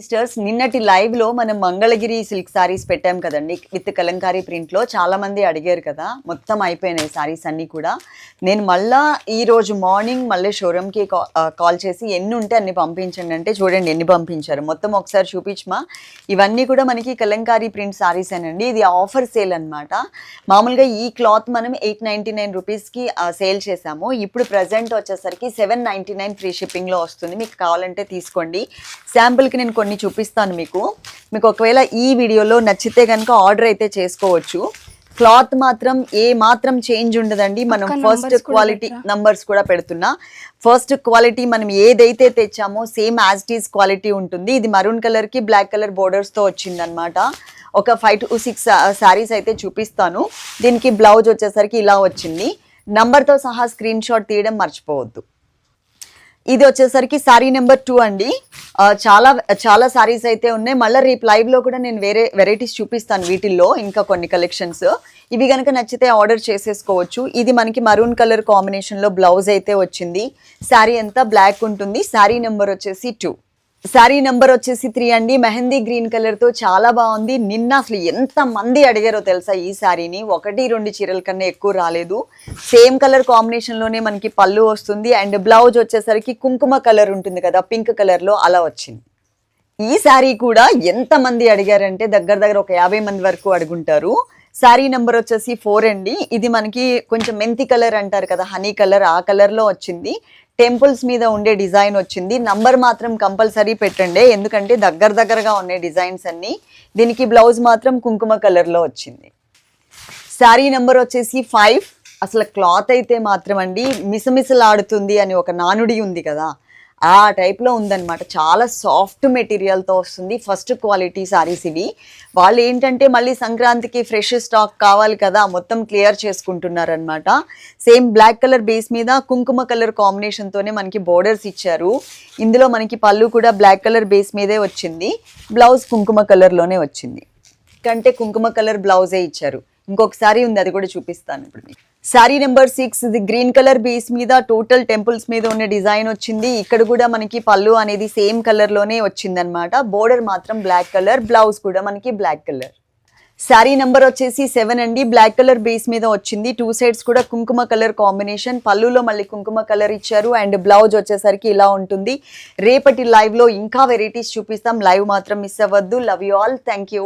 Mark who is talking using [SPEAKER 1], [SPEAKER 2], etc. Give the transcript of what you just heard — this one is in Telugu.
[SPEAKER 1] సిస్టర్స్ నిన్నటి లైవ్లో మనం మంగళగిరి సిల్క్ సారీస్ పెట్టాం కదండి విత్ కలంకారీ ప్రింట్లో. చాలా మంది అడిగారు కదా మొత్తం అయిపోయినాయి సారీస్ అన్ని కూడా. నేను మళ్ళా ఈ రోజు మార్నింగ్ మళ్ళీ షోరూమ్కి కాల్ చేసి ఎన్ని ఉంటే అన్ని పంపించండి అంటే చూడండి ఎన్ని పంపించారు. మొత్తం ఒకసారి చూపించమా? ఇవన్నీ కూడా మనకి కలంకారీ ప్రింట్ సారీస్ అండి ఇది ఆఫర్ సేల్ అనమాట మామూలుగా ఈ క్లాత్ మనం ఎయిట్ నైన్టీ నైన్ రూపీస్కి సేల్ చేసాము ఇప్పుడు ప్రజెంట్ వచ్చేసరికి సెవెన్ నైంటీ నైన్ ఫ్రీ షిప్పింగ్లో వస్తుంది. మీకు కావాలంటే తీసుకోండి. శాంపుల్కి నేను కొన్ని చూపిస్తాను మీకు. మీకు ఒకవేళ ఈ వీడియోలో నచ్చితే కనుక ఆర్డర్ అయితే చేసుకోవచ్చు. క్లాత్ మాత్రం ఏ మాత్రం చేంజ్ ఉండదండి. మనం ఫస్ట్ క్వాలిటీ? నంబర్స్ కూడా పెడుతున్నా. ఫస్ట్ క్వాలిటీ మనం ఏదైతే తెచ్చామో సేమ్ యాజ్ ఈస్ క్వాలిటీ ఉంటుంది. ఇది మరూన్ కలర్కి బ్లాక్ కలర్ బోర్డర్స్తో వచ్చింది అనమాట ఒక ఫైవ్ టు సిక్స్ శారీస్ అయితే చూపిస్తాను. దీనికి బ్లౌజ్ వచ్చేసరికి ఇలా వచ్చింది. Number తో సహా స్క్రీన్ షాట్ తీయడం మర్చిపోవద్దు. ఇది వచ్చేసరికి శారీ నెంబర్ టూ అండి. చాలా చాలా సారీస్ అయితే ఉన్నాయి. మళ్ళీ రేపు లైవ్లో కూడా నేను వేరే వెరైటీస్ చూపిస్తాను వీటిల్లో ఇంకా కొన్ని కలెక్షన్స్ ఇవి కనుక నచ్చితే ఆర్డర్ చేసేసుకోవచ్చు. ఇది మనకి మరూన్ కలర్ కాంబినేషన్లో బ్లౌజ్ అయితే వచ్చింది. శారీ అంతా బ్లాక్ ఉంటుంది. శారీ నెంబర్ వచ్చేసి టూ శారీ నెంబర్ వచ్చేసి త్రీ అండి. మెహందీ గ్రీన్ కలర్తో చాలా బాగుంది. నిన్న అసలు ఎంత మంది అడిగారో తెలుసా ఈ శారీని? ఒకటి రెండు చీరల కన్నా ఎక్కువ రాలేదు. సేమ్ కలర్ కాంబినేషన్లోనే మనకి పళ్ళు వస్తుంది. అండ్ బ్లౌజ్ వచ్చేసరికి కుంకుమ కలర్ ఉంటుంది కదా పింక్ కలర్లో అలా వచ్చింది. ఈ శారీ కూడా ఎంత మంది అడిగారంటే దగ్గర దగ్గర ఒక యాభై మంది వరకు అడుగుంటారు. శారీ నెంబర్ వచ్చేసి ఫోర్ అండి. ఇది మనకి కొంచెం మెంతి కలర్ అంటారు కదా హనీ కలర్ ఆ కలర్లో వచ్చింది. టెంపుల్స్ మీద ఉండే డిజైన్ వచ్చింది. నంబర్ మాత్రం కంపల్సరీ పెట్టండి. ఎందుకంటే దగ్గర దగ్గరగా ఉన్నాయి డిజైన్స్ అన్నీ. దీనికి బ్లౌజ్ మాత్రం కుంకుమ కలర్లో వచ్చింది. శారీ నెంబర్ వచ్చేసి ఫైవ్. అసలు క్లాత్ అయితే మాత్రం అండి మిసమిసలాడుతుంది అని ఒక నానుడి ఉంది కదా. ఆ టైప్లో ఉందన్నమాట. చాలా సాఫ్ట్ మెటీరియల్తో వస్తుంది. ఫస్ట్ క్వాలిటీ సారీస్ ఇవి. వాళ్ళు ఏంటంటే మళ్ళీ సంక్రాంతికి ఫ్రెష్ స్టాక్ కావాలి కదా మొత్తం క్లియర్ చేసుకుంటున్నారనమాట సేమ్ బ్లాక్ కలర్ బేస్ మీద కుంకుమ కలర్ కాంబినేషన్తోనే మనకి బోర్డర్స్ ఇచ్చారు. ఇందులో మనకి పళ్ళు కూడా బ్లాక్ కలర్ బేస్ మీదే వచ్చింది. బ్లౌజ్ కుంకుమ కలర్లోనే వచ్చింది. కంటే కుంకుమ కలర్ బ్లౌజే ఇచ్చారు. ఇంకొకసారి ఉంది అది కూడా చూపిస్తాను ఇప్పుడు మీకు. శారీ నెంబర్ సిక్స్ ఇది గ్రీన్ కలర్ బేస్ మీద టోటల్ టెంపుల్స్ మీద ఉన్న డిజైన్ వచ్చింది. ఇక్కడ కూడా మనకి పళ్ళు అనేది సేమ్ కలర్లోనే వచ్చింది అనమాట బోర్డర్ మాత్రం బ్లాక్ కలర్ బ్లౌజ్ కూడా మనకి బ్లాక్ కలర్. శారీ నెంబర్ వచ్చేసి సెవెన్ అండి. బ్లాక్ కలర్ బేస్ మీద వచ్చింది. టూ సైడ్స్ కూడా కుంకుమ కలర్ కాంబినేషన్. పళ్ళులో మళ్ళీ కుంకుమ కలర్ ఇచ్చారు. అండ్ బ్లౌజ్ వచ్చేసరికి ఇలా ఉంటుంది. రేపటి లైవ్లో ఇంకా వెరైటీస్ చూపిస్తాం. లైవ్ మాత్రం మిస్ అవ్వద్దు. Love you all thank you